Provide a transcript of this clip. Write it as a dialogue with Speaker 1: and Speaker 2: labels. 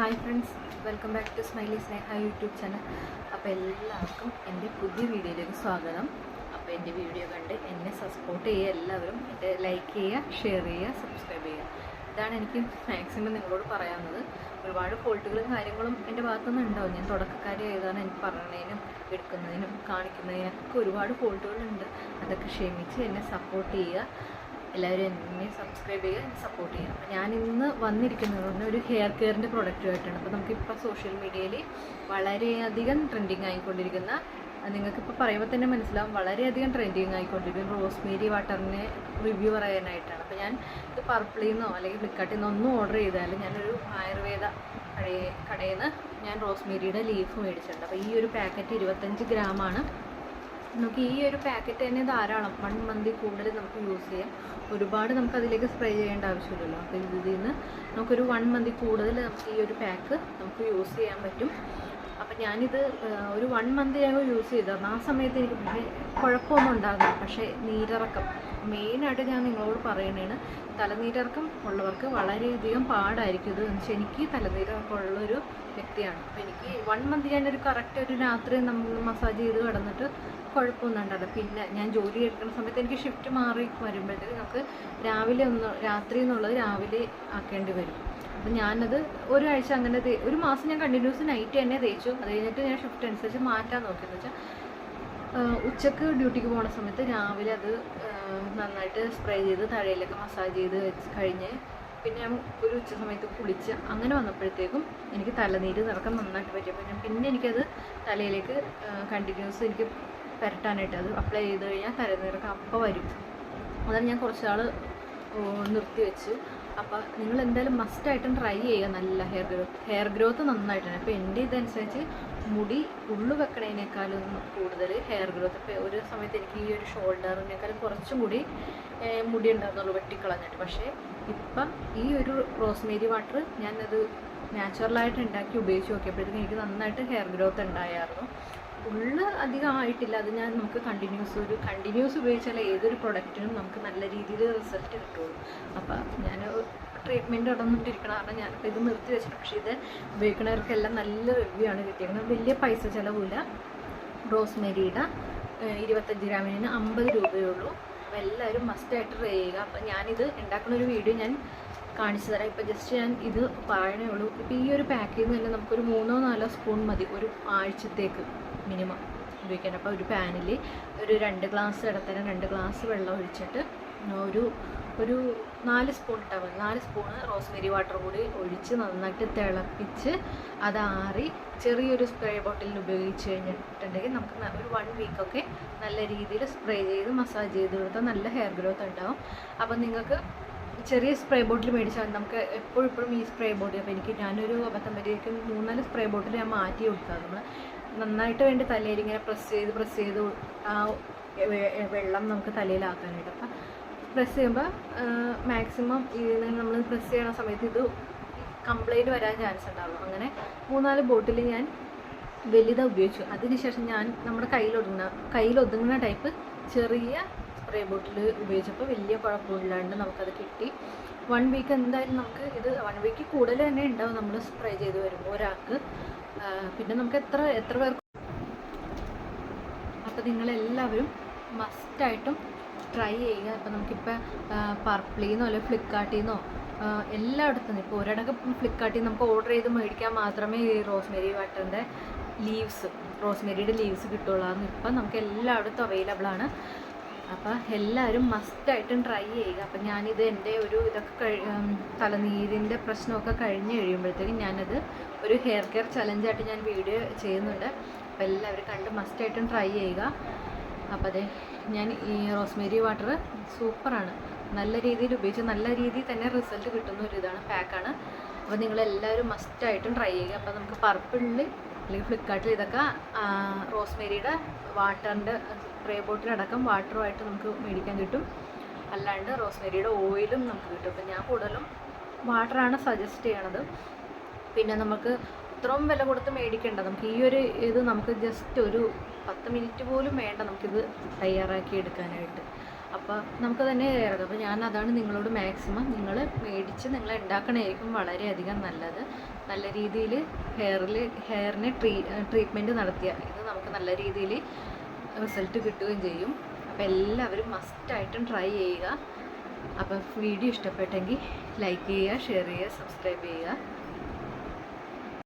Speaker 1: Hi friends welcome back to smiley Sneha YouTube channel അപ്പോൾ എല്ലാവർക്കും എന്റെ പുതിയ വീഡിയോയിലേക്ക് സ്വാഗതം. അപ്പോൾ എന്റെ വീഡിയോ കണ്ട് എന്നെ സപ്പോർട്ട് ചെയ്യുക എല്ലാവരും എന്റെ ലൈക്ക് ചെയ്യുക ഷെയർ ചെയ്യുക സബ്സ്ക്രൈബ് ചെയ്യുക. ഇതാണ് എനിക്ക് മാക്സിമം നിങ്ങളോട് പറയാവുന്നത് ഒരുപാട് ഫോൾട്ടുകളും കാര്യങ്ങളും എന്റെ ഭാഗത്തുനിന്ന് ഉണ്ടാവും ഞാൻ തുടക്കക്കാരി ആയതാണ് എനിക്ക് പറയുന്നതിനും എടുക്കുന്നതിനും കാണിക്കുന്നതിനൊക്കെ ഒരുപാട് ഫോൾട്ടുകളുണ്ട് അതൊക്കെ ക്ഷമിച്ച് എന്നെ സപ്പോർട്ട് ചെയ്യുക. എല്ലാവരും എന്നെ സബ്സ്ക്രൈബ് ചെയ്യുക എന്നെ സപ്പോർട്ട് ചെയ്യുക. അപ്പോൾ ഞാൻ ഇന്ന് വന്നിരിക്കുന്നത് പറഞ്ഞാൽ ഒരു ഹെയർ കെയറിന്റെ പ്രൊഡക്റ്റുമായിട്ടാണ് അപ്പോൾ നമുക്കിപ്പോൾ സോഷ്യൽ മീഡിയയിൽ വളരെയധികം ട്രെൻഡിങ് ആയിക്കൊണ്ടിരിക്കുന്ന നിങ്ങൾക്ക് നിങ്ങൾക്കിപ്പോൾ പറയുമ്പോൾ തന്നെ മനസ്സിലാവും വളരെയധികം ട്രെൻഡിങ് ആയിക്കൊണ്ടിരിക്കുന്ന റോസ്മേരി വാട്ടറിനെ റിവ്യൂ പറയാനായിട്ടാണ്. അപ്പോൾ ഞാൻ ഇത് പർപ്പിളിൽ നിന്നോ അല്ലെങ്കിൽ ഫ്ലിപ്കാർട്ടിൽ നിന്നോ ഒന്നും ഓർഡർ ചെയ്താലും ഞാനൊരു ആയുർവേദ കടയിൽ കടയിൽ നിന്ന് ഞാൻ റോസ്മേരിയുടെ ലീഫ് മേടിച്ചിട്ടുണ്ട്. അപ്പോൾ ഈ ഒരു പാക്കറ്റ് ഇരുപത്തഞ്ച് ഗ്രാമാണ് നമുക്ക് ഈ ഒരു പാക്കറ്റ് തന്നെ ധാരാളം വൺ മന്തിൽ കൂടുതൽ നമുക്ക് യൂസ് ചെയ്യാം. ഒരുപാട് നമുക്ക് അതിലേക്ക് സ്പ്രേ ചെയ്യേണ്ട ആവശ്യമില്ലല്ലോ. അപ്പോൾ ഇതിൽ നിന്ന് നമുക്കൊരു വൺ മന്തിൽ കൂടുതൽ നമുക്ക് ഈ ഒരു പാക്ക് നമുക്ക് യൂസ് ചെയ്യാൻ പറ്റും. അപ്പം ഞാനിത് ഒരു വൺ മന്ത് യൂസ് ചെയ്തു. ആ സമയത്ത് എനിക്ക് കുഴപ്പമൊന്നും ഉണ്ടാകില്ല പക്ഷേ നീരിറക്കം. മെയിനായിട്ട് ഞാൻ നിങ്ങളോട് പറയുന്നതാണ് തലനീരിറക്കം ഉള്ളവർക്ക് വളരെയധികം പാടായിരിക്കും. ഇത് വെച്ചാൽ എനിക്ക് തലനീരിറക്കം ഉള്ളൊരു വ്യക്തിയാണ്. അപ്പോൾ എനിക്ക് വൺ മന്ത് ഞാൻ ഒരു കറക്റ്റ് ഒരു രാത്രി നമ്മൾ മസാജ് ചെയ്ത് കിടന്നിട്ട് കുഴപ്പമൊന്നും ഉണ്ടാവില്ല പിന്നെ ഞാൻ ജോലി എടുക്കുന്ന സമയത്ത് എനിക്ക് ഷിഫ്റ്റ് മാറി വരുമ്പോഴത്തേക്ക് നമുക്ക് രാവിലെ ഒന്ന് രാത്രി എന്നുള്ളത് രാവിലെ ആക്കേണ്ടി വരും. അപ്പം ഞാനത് ഒരാഴ്ച അങ്ങനെ ഒരു മാസം ഞാൻ കണ്ടിന്യൂസ് നൈറ്റ് തന്നെ തേച്ചു. അത് കഴിഞ്ഞിട്ട് ഞാൻ ഷിഫ്റ്റ് അനുസരിച്ച് മാറ്റാൻ നോക്കിയെന്ന് വെച്ചാൽ ഉച്ചയ്ക്ക് ഡ്യൂട്ടിക്ക് പോണ സമയത്ത് രാവിലെ അത് നന്നായിട്ട് സ്പ്രേ ചെയ്ത് തഴയിലൊക്കെ മസാജ് ചെയ്ത് വെച്ച് കഴിഞ്ഞ് പിന്നെ ഞാൻ ഒരു ഉച്ച സമയത്ത് കുളിച്ച് അങ്ങനെ വന്നപ്പോഴത്തേക്കും എനിക്ക് തലനീര് നിറക്കം നന്നായിട്ട് പറ്റിയപ്പോൾ ഞാൻ പിന്നെ എനിക്കത് തലയിലേക്ക് കണ്ടിന്യൂസ് എനിക്ക് പുരട്ടാനായിട്ട് അത് അപ്ലൈ ചെയ്ത് കഴിഞ്ഞാൽ തലനീരൊക്കെ അപ്പം വരും. അതാണ് ഞാൻ കുറച്ച് നാൾ നിർത്തി വെച്ചു. അപ്പോൾ നിങ്ങൾ എന്തായാലും മസ്റ്റ് മസ്റ്റായിട്ടും ട്രൈ ചെയ്യുക. നല്ല ഹെയർ ഗ്രോത്ത് ഹെയർ ഗ്രോത്ത് നന്നായിട്ടാണ്. അപ്പോൾ എന്റെ ഇതനുസരിച്ച് മുടി ഉള്ളു വെക്കണതിനേക്കാളും കൂടുതൽ ഹെയർ ഗ്രോത്ത് ഇപ്പോൾ ഒരു സമയത്ത് എനിക്ക് ഈ ഒരു ഷോൾഡറിനേക്കാളും കുറച്ചും കൂടി മുടി ഉണ്ടായിരുന്നുള്ളൂ വെട്ടിക്കളഞ്ഞിട്ട്. പക്ഷേ ഇപ്പം ഈ ഒരു റോസ്മേരി വാട്ടർ ഞാനത് നാച്ചുറലായിട്ട് ഉണ്ടാക്കി ഉപയോഗിച്ച് നോക്കിയപ്പോഴത്തേക്കും എനിക്ക് നന്നായിട്ട് ഹെയർ ഗ്രോത്ത് ഉണ്ടായിരുന്നു. ഉള്ള് അധികം ആയിട്ടില്ല. അത് ഞാൻ നമുക്ക് കണ്ടിന്യൂസ് ഒരു കണ്ടിന്യൂസ് ഉപയോഗിച്ചാൽ ഏതൊരു പ്രൊഡക്റ്റിനും നമുക്ക് നല്ല രീതിയിൽ റിസൾട്ട് കിട്ടുള്ളൂ. അപ്പോൾ ഞാൻ ട്രീറ്റ്മെന്റ് നടന്നിട്ടിരിക്കണം കാരണം ഞാനിപ്പോൾ ഇത് നിർത്തി വെച്ചിട്ട് പക്ഷേ ഇത് ഉപയോഗിക്കുന്നവർക്കെല്ലാം നല്ല റിവ്യൂ ആണ് കിട്ടിയത്. വലിയ പൈസ ചിലവില്ല. റോസ്മെരിയുടെ ഇരുപത്തഞ്ച് ഗ്രാമിന് അമ്പത് രൂപയേ ഉള്ളൂ. അപ്പോൾ എല്ലാവരും മസ്റ്റായിട്ട് ട്രൈ ചെയ്യുക. അപ്പം ഞാനിത് ഉണ്ടാക്കുന്ന ഒരു വീഡിയോ ഞാൻ കാണിച്ചു തരാം. ഇപ്പം ജസ്റ്റ് ഞാൻ ഇത് പറയണേ ഉള്ളൂ. ഇപ്പം ഈ ഒരു പാക്കിൽ നിന്ന് തന്നെ നമുക്കൊരു മൂന്നോ നാലോ സ്പൂൺ മതി. ഒരു ആഴ്ചത്തേക്ക് മിനിമം ഉപയോഗിക്കാൻ. അപ്പോൾ ഒരു പാനിൽ ഒരു രണ്ട് ഗ്ലാസ് ഇടത്തരം രണ്ട് ഗ്ലാസ് വെള്ളം ഒഴിച്ചിട്ട് ഒരു ഒരു നാല് സ്പൂൺ ഇട്ടാൽ മതി. നാല് സ്പൂണ് റോസ്മേരി വാട്ടർ കൂടി ഒഴിച്ച് നന്നായിട്ട് തിളപ്പിച്ച് അത് ആറി ചെറിയൊരു സ്പ്രേ ബോട്ടിലിൽ ഉപയോഗിച്ച് കഴിഞ്ഞിട്ടുണ്ടെങ്കിൽ നമുക്ക് ഒരു വൺ വീക്കൊക്കെ നല്ല രീതിയിൽ സ്പ്രേ ചെയ്ത് മസാജ് ചെയ്ത് കൊടുത്താൽ നല്ല ഹെയർ ഗ്രോത്ത് ഉണ്ടാവും. അപ്പം നിങ്ങൾക്ക് ചെറിയ സ്പ്രേ ബോട്ടിൽ മേടിച്ചാൽ. നമുക്ക് എപ്പോഴും ഇപ്പോഴും ഈ സ്പ്രേ ബോട്ടിൽ അപ്പോൾ എനിക്ക് ഞാനൊരു പറ്റിയേക്കും മൂന്നാൽ സ്പ്രേ ബോട്ടിൽ ഞാൻ മാറ്റി കൊടുക്കുക നമ്മൾ നന്നായിട്ട് വേണ്ടി തലയിൽ ഇങ്ങനെ പ്രസ് ചെയ്ത് പ്രസ് ചെയ്ത് ആ വെള്ളം നമുക്ക് തലയിലാക്കാനായിട്ട്. അപ്പം പ്രസ് ചെയ്യുമ്പോൾ മാക്സിമം ഇത് നമ്മൾ പ്രസ് ചെയ്യണ സമയത്ത് ഇത് കംപ്ലൈന്റ് വരാൻ ചാൻസ് ഉണ്ടാവും അങ്ങനെ മൂന്നാൽ ബോട്ടിൽ ഞാൻ വലുതാ ഉപയോഗിച്ചു. അതിനുശേഷം ഞാൻ നമ്മുടെ കയ്യിലൊതുങ്ങുന്ന കയ്യിലൊതുങ്ങുന്ന ടൈപ്പ് ചെറിയ സ്പ്രേ ബോട്ടിൽ ഉപയോഗിച്ചപ്പോൾ വലിയ കുഴപ്പമില്ലാണ്ട് നമുക്കത് കിട്ടി. വൺ വീക്ക് എന്തായാലും നമുക്ക് ഇത് വൺ വീക്ക് കൂടുതൽ തന്നെ ഉണ്ടാവും നമ്മൾ സ്പ്രേ ചെയ്ത് വരുമ്പോൾ ഒരാൾക്ക്. പിന്നെ നമുക്ക് എത്ര എത്ര പേർക്ക് അപ്പോൾ നിങ്ങളെല്ലാവരും മസ്റ്റായിട്ടും ട്രൈ ചെയ്യുക. ഇപ്പോൾ നമുക്കിപ്പോൾ പർപ്പിളിൽ നിന്നോ അല്ലെങ്കിൽ ഫ്ലിപ്കാർട്ടിൽ നിന്നോ എല്ലായിടത്തും ഇപ്പോൾ ഒരിടക്ക് ഫ്ലിപ്കാർട്ടിൽ നമുക്ക് ഓർഡർ ചെയ്ത് മേടിക്കാൻ മാത്രമേ ഈ റോസ്മേരി വാട്ടറിന്റെ ലീവ്സ് റോസ്മേരിയുടെ ലീവ്സ് കിട്ടുള്ളൂ ഇപ്പം നമുക്ക് എല്ലായിടത്തും അവൈലബിൾ ആണ്. അപ്പോൾ എല്ലാവരും മസ്റ്റായിട്ടും ട്രൈ ചെയ്യുക. അപ്പം ഞാനിത് എന്റെ ഒരു ഇതൊക്കെ കഴി തലനീരിന്റെ പ്രശ്നമൊക്കെ കഴിഞ്ഞ് കഴിയുമ്പോഴത്തേക്കും ഞാനത് ഒരു ഹെയർ കെയർ ചലഞ്ചായിട്ട് ഞാൻ വീഡിയോ ചെയ്യുന്നുണ്ട്. അപ്പോൾ എല്ലാവരും കണ്ട് മസ്റ്റായിട്ടും ട്രൈ ചെയ്യുക. അപ്പോൾ അതെ ഞാൻ ഈ റോസ്മേരി വാട്ടർ സൂപ്പറാണ്. നല്ല രീതിയിൽ ഉപയോഗിച്ച് നല്ല രീതിയിൽ തന്നെ റിസൾട്ട് കിട്ടുന്ന ഒരു ഇതാണ് പാക്കാണ് അപ്പോൾ നിങ്ങളെല്ലാവരും മസ്റ്റായിട്ടും ട്രൈ ചെയ്യുക. അപ്പോൾ നമുക്ക് പർപ്പിളിൽ അല്ലെങ്കിൽ ഫ്ലിപ്കാർട്ടിൽ ഇതൊക്കെ റോസ്മേരിയുടെ വാട്ടറിന്റെ സ്പ്രേ ബോട്ടിലടക്കം വാട്ടറുമായിട്ട് നമുക്ക് മേടിക്കാൻ കിട്ടും. അല്ലാണ്ട് റോസ്മേരിയുടെ ഓയിലും നമുക്ക് കിട്ടും. അപ്പം ഞാൻ കൂടുതലും വാട്ടറാണ് സജസ്റ്റ് ചെയ്യണത്. പിന്നെ നമുക്ക് ഇത്രയും വില കൊടുത്ത് മേടിക്കേണ്ട. നമുക്ക് ഈ ഒരു ഇത് നമുക്ക് ജസ്റ്റ് ഒരു പത്ത് മിനിറ്റ് പോലും വേണ്ട നമുക്കിത് തയ്യാറാക്കി എടുക്കാനായിട്ട്. അപ്പോൾ നമുക്ക് തന്നെ ഇറങ്ങാം അപ്പോൾ ഞാൻ അതാണ് നിങ്ങളോട് മാക്സിമം നിങ്ങൾ മേടിച്ച് നിങ്ങൾ ഉണ്ടാക്കണമായിരിക്കും വളരെയധികം നല്ലത്. നല്ല രീതിയിൽ ഹെയറിൽ ഹെയറിനെ ട്രീ ട്രീറ്റ്മെന്റ് നടത്തിയ ഇത് നമുക്ക് നല്ല രീതിയിൽ റിസൾട്ട് കിട്ടുകയും ചെയ്യും. അപ്പോൾ എല്ലാവരും മസ്റ്റായിട്ടും ട്രൈ ചെയ്യുക. അപ്പോൾ വീഡിയോ ഇഷ്ടപ്പെട്ടെങ്കിൽ ലൈക്ക് ചെയ്യുക ഷെയർ ചെയ്യുക സബ്സ്ക്രൈബ് ചെയ്യുക.